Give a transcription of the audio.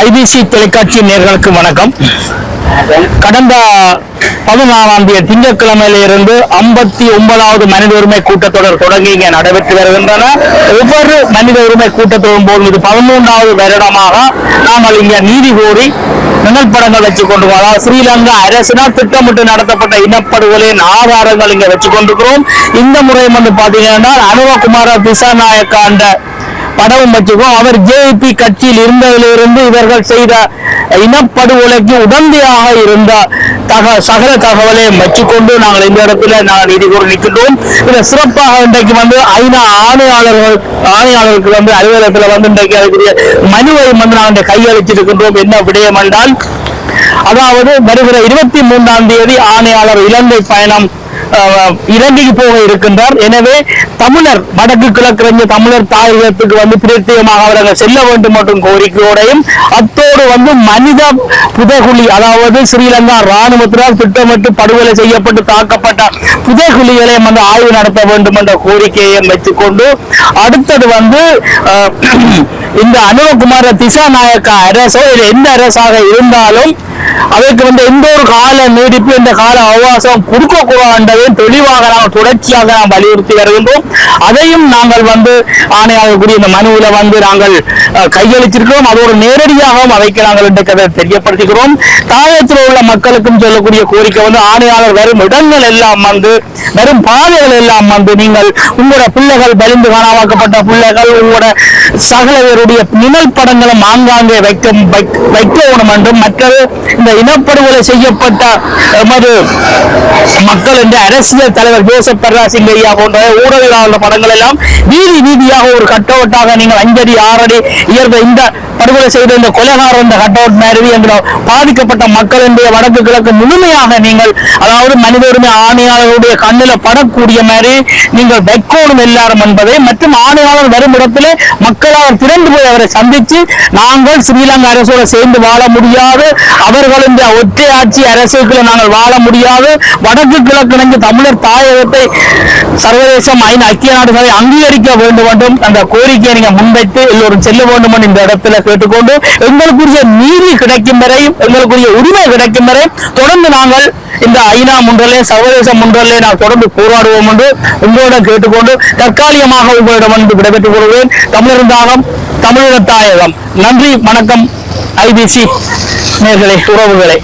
IBC தொலைக்காட்சி நேர்களுக்கு வணக்கம் கடந்த பதினாறாம் தேதி திங்கட்கிழமையில இருந்து ஐம்பத்தி ஒன்பதாவது மனித உரிமை கூட்டத்தொடர் தொடங்கி இங்கே நடைபெற்று வருகின்றன ஒவ்வொரு மனித உரிமை கூட்டத்தொடரும் போதும் இது பதிமூன்றாவது வருடமாக நாங்கள் இங்கே நீதி கோரி நிழல் படங்கள் வச்சு கொண்டு வரோம். ஸ்ரீலங்கா அரசினால் திட்டமிட்டு நடத்தப்பட்ட இனப்படுகொலையின் ஆதாரங்கள் இங்க வச்சு கொண்டிருக்கிறோம் இந்த முறை வந்து பாத்தீங்கன்னா அனுவகுமார திசாநாயக்காண்ட படவும் வச்சுக்கோம் அவர் ஜேபி கட்சியில் இருந்ததிலிருந்து இவர்கள் செய்த இனப்படுகொலைக்கு உடந்தையாக இருந்த தக சகல தகவலை வச்சுக்கொண்டு நாங்கள் இந்த இடத்துல நாங்கள் நீதி கூறி நிற்கின்றோம். இதில் சிறப்பாக இன்றைக்கு வந்து ஐநா ஆணையாளர்கள் ஆணையாளருக்கு வந்து அலுவலகத்தில் வந்து இன்றைக்கு அதுக்குரிய மனுவை வந்து நாங்கள் கையளிச்சிருக்கின்றோம் என்ன விடயம் என்றால் அதாவது வருகிற இருபத்தி மூன்றாம் தேதி ஆணையாளர் இலங்கை பயணம் இலங்கைக்கு போக இருக்கின்றார். எனவே தமிழர் வடக்கு கிழக்கிழந்த தமிழர் தாயகத்துக்கு வந்து பிரத்யேகமாக அவர்கள் செல்ல வேண்டும் மற்றும் கோரிக்கையோடையும் அத்தோடு வந்து மனித புதைகுழி அதாவது ஸ்ரீலங்கா ராணுவத்தினால் திட்டமிட்டு படுகொலை செய்யப்பட்டு தாக்கப்பட்ட புதைகுழிகளையும் வந்து ஆய்வு நடத்த வேண்டும் என்ற கோரிக்கையை வைத்துக்கொண்டு அடுத்தது வந்து இந்த அனுரகுமார திசாநாயக்க அரசோ இது எந்த அரசாக இருந்தாலும் அதற்கு வந்து எந்த ஒரு கால நீடிப்பு இந்த கால அவகாசம் கொடுக்க தெளிவாக நாம் தொடர்ச்சியாக நாம் வலியுறுத்தி வருகின்றோம். அதையும் நாங்கள் வந்து ஆணையாகக்கூடிய இந்த மனுவில் வந்து நாங்கள் கையளிச்சிருக்கிறோம் அதோடு நேரடியாகவும் அதைக்கு நாங்கள் இன்றைக்கு அதை தெரியப்படுத்துகிறோம். தாயத்தில் உள்ள மக்களுக்கும் சொல்லக்கூடிய கோரிக்கை வந்து ஆணையாளர் வரும் இடங்கள் எல்லாம் வந்து வரும் பாதைகள் எல்லாம் வந்து நீங்கள் உங்களோட பிள்ளைகள் பலிந்து காணாமாக்கப்பட்ட பிள்ளைகள் உங்களோட சகலவருடைய நிழல் படங்களும் ஆங்காங்கே வைக்க வைக்க- வைக்க என்றும் மற்றது இந்த இனப்படுகொலை செய்யப்பட்ட எமது மக்கள் என்ற அரசியல் தலைவர் ஜோசப் பர்ராசிங் ஐயா போன்ற ஊடகவியலாளர் படங்கள் எல்லாம் வீதி வீதியாக ஒரு கட்டவுட்டாக நீங்கள் அஞ்சடி ஆறடி இயற்கை இந்த படுகொலை செய்த இந்த கொலைகாரம் இந்த கட்டவுட் மாதிரி என்ற பாதிக்கப்பட்ட மக்கள் என்ற வடக்கு கிழக்கு முழுமையாக நீங்கள் அதாவது மனித உரிமை ஆணையாளருடைய கண்ணில் படக்கூடிய மாதிரி நீங்கள் வைக்கோணும் எல்லாரும் என்பதை மற்றும் ஆணையாளர் வரும் இடத்திலே மக்களால் திறந்து போய் அவரை சந்தித்து நாங்கள் ஸ்ரீலங்கா அரசோட சேர்ந்து வாழ முடியாது. அவர் இந்த ஒற்றை ஆட்சி அரசுக்குள்ள நாங்கள் வாழ முடியாது. வடக்கு கிழக்கு இணைந்து தமிழர் தாயகத்தை சர்வதேசம் ஐந்து ஐக்கிய நாடுகளை அங்கீகரிக்க வேண்டும் என்றும் அந்த கோரிக்கையை நீங்க முன்வைத்து எல்லோரும் செல்ல வேண்டும் என்று இந்த இடத்துல கேட்டுக்கொண்டு எங்களுக்குரிய நீதி கிடைக்கும் வரை எங்களுக்குரிய உரிமை கிடைக்கும் வரை தொடர்ந்து நாங்கள் இந்த ஐநா முன்றலே சர்வதேச முன்றலே நான் தொடர்ந்து போராடுவோம் என்று உங்களிடம் கேட்டுக்கொண்டு தற்காலிகமாக உங்களிடம் வந்து விடைபெற்றுக் கொள்வேன் தமிழர் தாகம் தமிழர் தாயகம். நன்றி வணக்கம். ஐபிசி. நேர்களே உறவுகளே